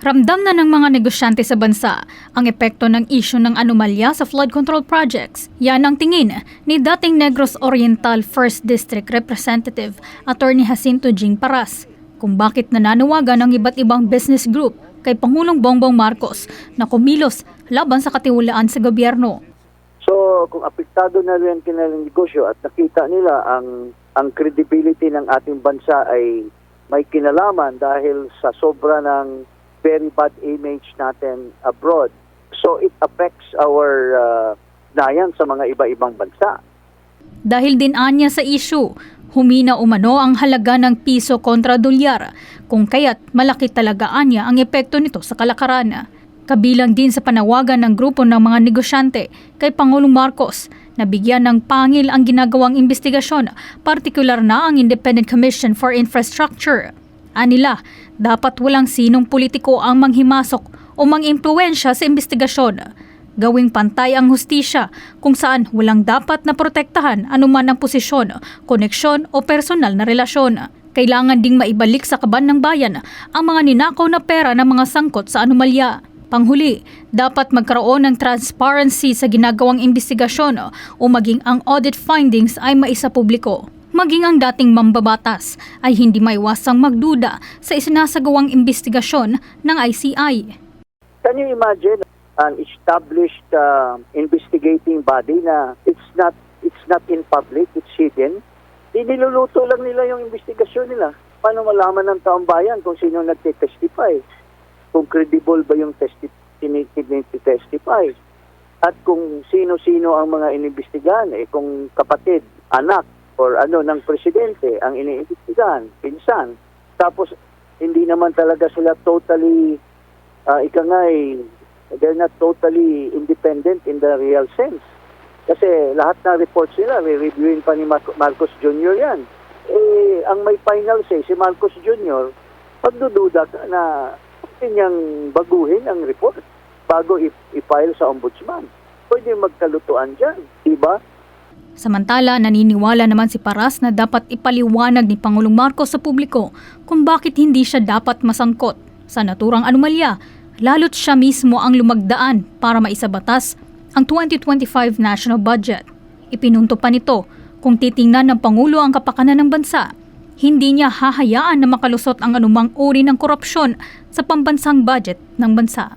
Ramdam na ng mga negosyante sa bansa ang epekto ng isyu ng anomalya sa flood control projects. Yan ang tingin ni dating Negros Oriental 1st District Representative Attorney Jacinto Jing Paras kung bakit nananawagan ng iba't ibang business group kay Pangulong Bongbong Marcos na kumilos laban sa katiwalaan sa gobyerno. So, kung apektado na rin kanilang negosyo at nakita nila ang ang credibility ng ating bansa ay may kinalaman dahil sa sobra ng very bad image natin abroad. So, it affects our uh, nayan sa mga iba-ibang bansa. Dahil din anya sa isyu, humina umano ang halaga ng piso kontra dolyar, kung kaya't malaki talaga anya ang epekto nito sa kalakaran. Kabilang din sa panawagan ng grupo ng mga negosyante kay Pangulong Marcos na bigyan ng pangil ang ginagawang investigasyon, partikular na ang Independent Commission for Infrastructure. Anila, dapat walang sinong politiko ang manghimasok o mangimpluwensya sa investigasyon. Gawing pantay ang hustisya kung saan walang dapat na protektahan anuman ang posisyon, koneksyon o personal na relasyon. Kailangan ding maibalik sa kaban ng bayan ang mga ninakaw na pera ng mga sangkot sa anomalya. Panghuli, dapat magkaroon ng transparency sa ginagawang investigasyon o maging ang audit findings ay maisa publiko. Maging ang dating mambabatas ay hindi maiwasang magduda sa isinasagawang investigasyon ng ICI. Can you imagine an established uh, investigating body na it's not it's not in public, it's hidden? Di niluluto lang nila yung investigasyon nila. Paano malaman ng taong bayan kung sino nagte-testify? Kung credible ba yung testi- testify At kung sino-sino ang mga inimbestigahan, eh, kung kapatid, anak, or ano ng presidente ang iniimbestigahan, pinsan. Tapos, hindi naman talaga sila totally uh, ika nga eh, they're not totally independent in the real sense. Kasi lahat ng reports nila, re-reviewin pa ni Mar- Marcos Jr. yan. Eh, ang may final say, si Marcos Jr., pagdududa na niyang baguhin ang report bago i- i-file sa ombudsman. Pwede magkalutuan dyan, di ba? Samantala, naniniwala naman si Paras na dapat ipaliwanag ni Pangulong Marcos sa publiko kung bakit hindi siya dapat masangkot sa naturang anomalya, lalo't siya mismo ang lumagdaan para maisabatas ang 2025 national budget. Ipinunto pa nito kung titingnan ng Pangulo ang kapakanan ng bansa, hindi niya hahayaan na makalusot ang anumang uri ng korupsyon sa pambansang budget ng bansa.